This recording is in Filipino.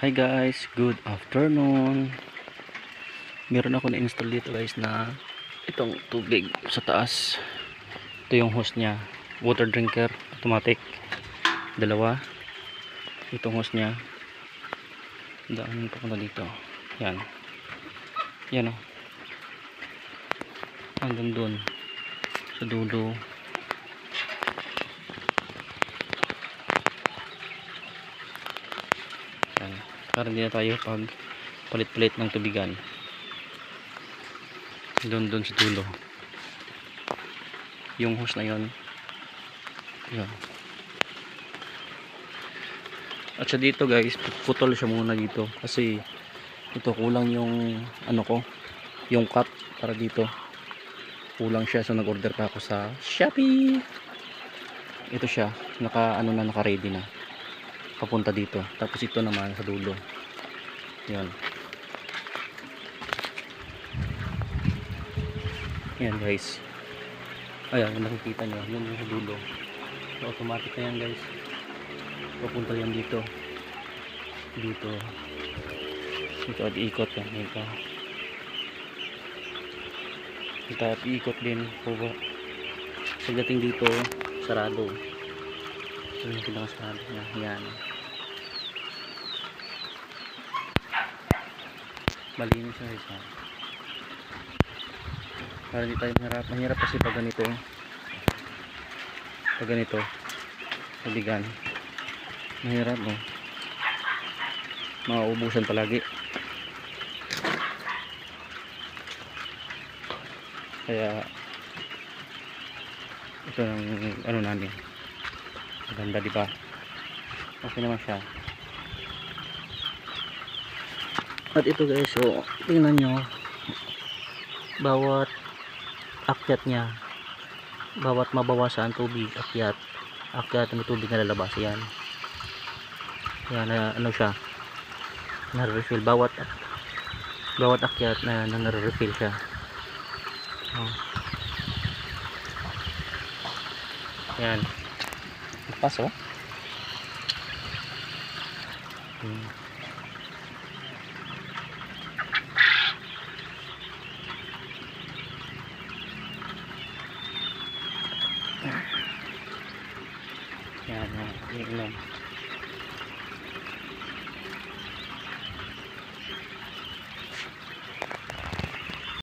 Hi guys, good afternoon. Meron ako na-install dito guys na itong tubig sa taas. Ito yung hose niya. Water drinker, automatic. Dalawa. Itong hose niya. Daan papunta dito. Yan. Yan o. Hanggang dun. Sa dulo. Yan. Para hindi na tayo pag palit-palit ng tubigan. Doon doon sa dulo. Yung hose na yon. Yan. At sa dito guys, putol siya muna dito kasi ito kulang yung ano ko, yung cut para dito. Kulang siya so nag-order pa ako sa Shopee. Ito siya, naka ano na naka ready na papunta dito. Tapos ito naman sa dulo. Yan yan guys. Ayan nakikita nyo. Yun yung sa dulo. So, automatic na yan guys. Papunta yan dito. Dito. Dito at ikot yan. Dito. Dito at ikot din. Pagdating dito sarado. Ito yung pinakasarado niya. Yan malinis guys ha. para hindi tayo mahirap. Mahirap kasi pag ganito pag ganito kabigan mahirap no mauubusan palagi. Kaya ito ang ano namin. Maganda di ba? Okay naman siya at ito guys so tingnan nyo. Bawat akyat niya bawat mabawasan tubig akyat. Akyat may tubig na lalabas yan yan na ano siya nare-refill bawat bawat akyat na, na nare-refill siya. Oh. yan paso hmm. Yan yan. Iinom